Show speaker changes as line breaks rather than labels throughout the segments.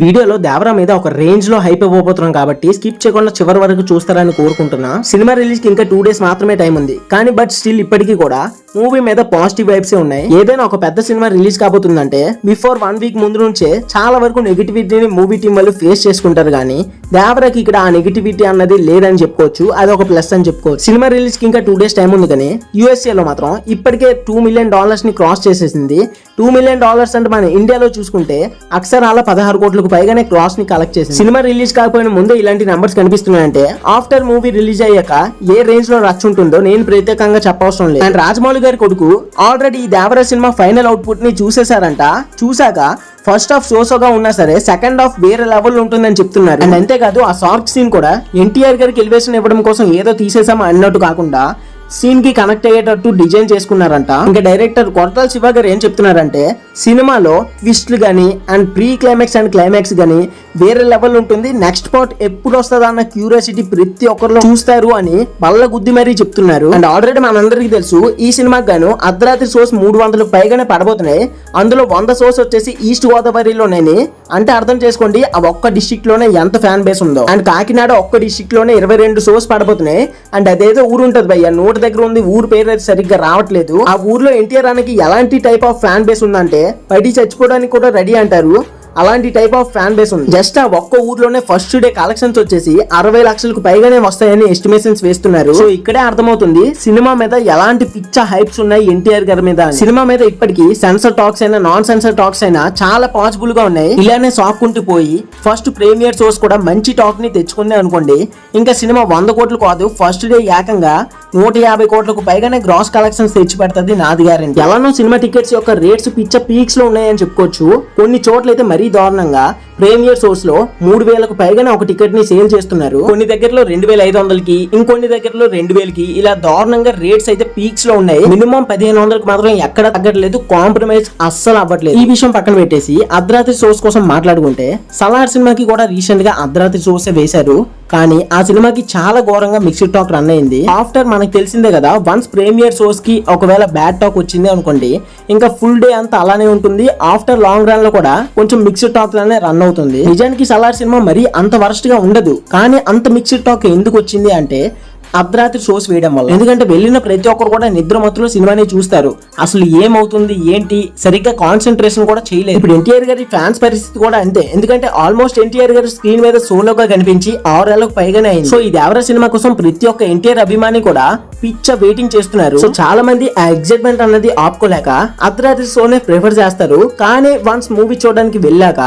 వీడియోలో దేవరా మీద ఒక రేంజ్లో హైప్ ఇవ్వబోతున్నాం కాబట్టి స్కిప్ చేయకుండా చివరి వరకు చూస్తారని కోరుకుంటున్నా. సినిమా రిలీజ్కి ఇంకా టూ డేస్ మాత్రమే టైం ఉంది. కానీ బట్ స్టిల్ ఇప్పటికీ కూడా మూవీ మీద పాజిటివ్ వైబ్సే ఉన్నాయి. ఏదైనా ఒక పెద్ద సినిమా రిలీజ్ కాబోతుందంటే బిఫోర్ వన్ వీక్ ముందు నుంచే చాలా వరకు నెగిటివిటీని మూవీ టీం వాళ్ళు ఫేస్ చేసుకుంటారు కానీ దేవరాకి ఇక్కడ ఆ నెగిటివిటీ అన్నది లేదని చెప్పుకోవచ్చు. అది ఒక ప్లస్ అని చెప్పుకోవచ్చు. సినిమా రిలీజ్కి ఇంకా టూ డేస్ టైం ఉంది కానీ యూఎస్ఏ లో మాత్రం ఇప్పటికే టూ మిలియన్ డాలర్స్ని క్రాస్ చేసేసింది. టూ మిలియన్ డాలర్స్ అంటే మన ఇండియాలో చూసుకుంటే అక్షరాల పదహారు కోట్లకు పైగానే క్రాస్ని కలెక్ట్ చేసింది. సినిమా రిలీజ్ కాకపోయిన ముందే ఇలాంటి నెంబర్స్ కనిపిస్తున్నాయంటే ఆఫ్టర్ మూవీ రిలీజ్ అయ్యాక ఏ రేంజ్లో రచ్చ ఉంటుందో నేను ప్రత్యేకంగా చెప్పవసరం లేదు. అండ్ రాజమౌళి గారి కొడుకు ఆల్రెడీ ఈ దేవర సినిమా ఫైనల్ అవుట్పుట్ని చూసేశారంట. చూశాక ఫస్ట్ హాఫ్ సోసోగా ఉన్నా సరే సెకండ్ హాఫ్ వేరే లెవెల్ ఉంటుందని చెప్తున్నారు. అండ్ అంతేకాదు ఆ షార్ట్ సీన్ కూడా ఎన్టీఆర్ గారికి ఎలివేషన్ ఇవ్వడం కోసం ఏదో తీసేసామా అన్నట్టు కాకుండా సీన్కి కనెక్ట్ అయ్యేటట్టు డిజైన్ చేసుకున్నారంట. ఇంకా డైరెక్టర్ కొరటాల శివ గారు ఏం చెప్తున్నారంటే సినిమాలో ట్విస్ట్లు గానీ and pre climax and climax గానీ వేరే లెవెల్ ఉంటుంది. నెక్స్ట్ పార్ట్ ఎప్పుడు వస్తుందా అన్న క్యూరియాసిటీ ప్రతి ఒక్కరిలో చూస్తారు అని బల్ల గుద్ది మరీ చెప్తున్నారు. అండ్ ఆల్రెడీ మనందరికీ తెలుసు ఈ సినిమాకి గాను అర్ధరాత్రి షోస్ మూడు వందలు పైగానే పడబోతున్నాయి. అందులో వంద షోస్ వచ్చేసి ఈస్ట్ గోదావరిలోనే అంటే అర్థం చేసుకోండి ఆ ఒక్క డిస్టిక్లోనే ఎంత ఫ్యాన్ బేస్ ఉందో. అండ్ కాకినాడ ఒక్క డిస్టిక్లోనే ఇరవై రెండు షోస్ పడబోతున్నాయి. అండ్ అదేదో ఊరు ఉంటుంది భయ్య నూట దగ్గర ఉంది ఊరు పేరు అయితే సరిగ్గా రావట్లేదు. ఆ ఊర్లో ఎన్టీఆర్ అనకి ఎలాంటి టైప్ ఆఫ్ ఫ్యాన్ బేస్ ఉందంటే పడి చచ్చిపోవడానికి కూడా రెడీ అంటారు. అలాంటి టైప్ ఆఫ్ ఫ్యాన్ బేస్ ఉంది. జస్ట్ ఆ ఒక్క ఊర్లోనే ఫస్ట్ డే కలెక్షన్స్ వచ్చేసి అరవై లక్షలకు పైగానే వస్తాయని ఎస్టిమేషన్స్ వేస్తున్నారు. సో ఇక్కడే అర్థమవుతుంది సినిమా మీద ఎలాంటి పిచ్చ హైప్స్ ఉన్నాయి ఎన్టీఆర్ గారి మీద సినిమా మీద ఇప్పటికి సెన్సర్ టాక్స్ అయినా నాన్ సెన్సర్ టాక్స్ అయినా చాలా పాసిబుల్గా ఉన్నాయి. ఇలానే సాక్కుంటూ పోయి ఫస్ట్ ప్రీమియర్ షోస్ కూడా మంచి టాక్ని తెచ్చుకుంది అనుకోండి ఇంకా సినిమా వంద కోట్లు కాదు ఫస్ట్ డే ఏకంగా నూట యాభై కోట్లకు పైగానే గ్రాస్ కలెక్షన్స్ తెచ్చి పెడుతుంది నాది గ్యారెంటీ ఎలానో సినిమా టికెట్స్ యొక్క రేట్స్ పిచ్చ పీక్స్లో ఉన్నాయని చెప్పుకోవచ్చు. కొన్ని చోట్ల అయితే మరీ దారుణంగా ప్రీమియర్ సోర్స్లో మూడు వేలకు పైగానే ఒక టికెట్ని సేల్ చేస్తున్నారు. కొన్ని దగ్గరలో రెండు వేల ఐదు వందలకి ఇంకొన్ని దగ్గరలో రెండు వేలకి ఇలా దారుణంగా రేట్స్ అయితే పీక్స్లో ఉన్నాయి. మినిమం పదిహేను వందలకు మాత్రం ఎక్కడ తగ్గట్లేదు కాంప్రమైజ్ అస్సలు అవ్వట్లేదు. ఈ విషయం పక్కన పెట్టేసి అర్ధరాత్రి షోస్ కోసం మాట్లాడుకుంటే సలార్ సినిమాకి కూడా రీసెంట్గా అర్ధరాత్రి షోస్ వేశారు. కానీ ఆ సినిమాకి చాలా ఘోరంగా మిక్స్డ్ టాక్ రన్ అయింది. ఆఫ్టర్ మనకు తెలిసిందే కదా వన్స్ ప్రీమియర్ షోస్కి ఒకవేళ బ్యాడ్ టాక్ వచ్చింది అనుకోండి ఇంకా ఫుల్ డే అంతా అలానే ఉంటుంది. ఆఫ్టర్ లాంగ్ రన్లో కూడా కొంచెం మిక్స్డ్ టాక్ లానే రన్ అవుతుంది. నిజానికి సలార్ సినిమా మరీ అంత వరస్ట్గా ఉండదు. కానీ అంత మిక్స్డ్ టాక్ ఎందుకు వచ్చింది అంటే అర్ధరాత్రి షోస్ వేయడం వల్ల. ఎందుకంటే వెళ్ళిన ప్రతి ఒక్కరు కూడా నిద్ర మత్తులో సినిమాని చూస్తారు. అసలు ఏమవుతుంది ఏంటి? సరిగ్గా కాన్సన్ట్రేషన్ కూడా చేయలేదు. ఇప్పుడు ఎన్టీఆర్ గారి ఫ్యాన్స్ పరిస్థితి కూడా అంతే. ఎందుకంటే ఆల్మోస్ట్ ఎన్టీఆర్ గారి స్క్రీన్ మీద సోలోగా కనిపించి ఆరేళ్ళకు పైగానే అయింది. సో ఇది ఎవరి సినిమా కోసం ప్రతి ఒక్క ఎన్టీఆర్ అభిమాని కూడా పిచ్చ వెయిటింగ్ చేస్తున్నారు. సో చాలా మంది ఆ ఎగ్జైట్మెంట్ అన్నది ఆపుకోలేక అర్ధరాత్రి షోనే ప్రిఫర్ చేస్తారు. కానీ వన్స్ మూవీ చూడడానికి వెళ్ళాక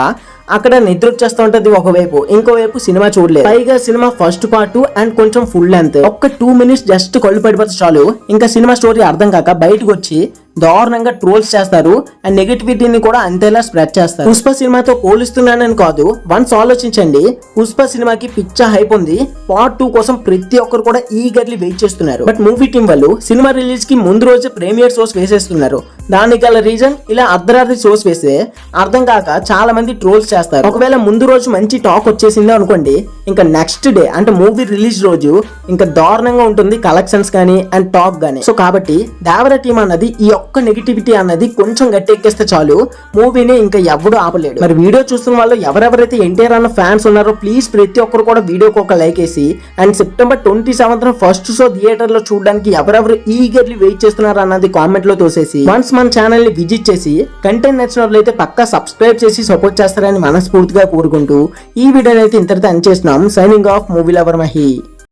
అక్కడ నిద్ర వచ్చేస్తూ ఉంటది ఒకవైపు. ఇంకోవైపు సినిమా చూడలేదు. పైగా సినిమా ఫస్ట్ పార్ట్ అండ్ కొంచెం ఫుల్ లెంత్ ఒక్క టూ మినిట్స్ జస్ట్ కళ్ళు పడిపోతే చాలు. ఇంకా సినిమా స్టోరీ అర్థం కాక బయటకు వచ్చి దారుణంగా ట్రోల్స్ చేస్తారు అండ్ నెగిటివిటీని కూడా అంతేలా స్ప్రెడ్ చేస్తారు. పుష్ప సినిమాతో పోలిస్తున్నానని కాదు వన్స్ ఆలోచించండి. పుష్ప సినిమాకి పిచ్చ హైప్ ఉంది. పార్ట్ టూ కోసం ప్రతి ఒక్కరు కూడా ఈగర్లీ వెయిట్ చేస్తున్నారు. బట్ మూవీ టీం వాళ్ళు సినిమా రిలీజ్కి ముందు రోజు ప్రీమియర్ షోస్ వేసేస్తున్నారు. దానికి గల రీజన్ ఇలా అర్ధరాత్రి షోస్ వేస్తే అర్థం కాక చాలా మంది ట్రోల్స్ చేస్తారు. ఒకవేళ ముందు రోజు మంచి టాక్ వచ్చేసింది అనుకోండి ఇంకా నెక్స్ట్ డే అంటే మూవీ రిలీజ్ రోజు ఇంకా దారుణంగా ఉంటుంది కలెక్షన్స్ కానీ అండ్ టాక్ కానీ. సో కాబట్టి దేవర టీం అన్నది ఈ ఒక్క నెగిటివిటీ అన్నది కొంచెం గట్టెక్కేస్తే చాలు. మూవీని ఇంకా ఎవడు ఆపలేడు. మరి వీడియో చూస్తున్న వాళ్ళు ఎవరెవరైతే ఎన్టీఆర్ అన్న ఫ్యాన్స్ ఉన్నారో ప్లీజ్ ప్రతి ఒక్కరు కూడా వీడియోకి ఒక లైక్ వేసి and September twenty seventh first show థియేటర్లో చూడడానికి ఎవరెవరు ఈగర్లీ వెయిట్ చేస్తున్నారు అన్నది కామెంట్లో తోసేసి వన్స్ మన ఛానల్ని విజిట్ చేసి కంటెంట్ నచ్చినట్లయితే పక్కా సబ్స్క్రైబ్ చేసి సపోర్ట్ చేస్తారని మనస్ఫూర్తిగా కోరుకుంటూ ఈ వీడియోని అయితే ఇంతటితో ఎండ్ చేస్తున్నాం. Signing off movie lover Mahi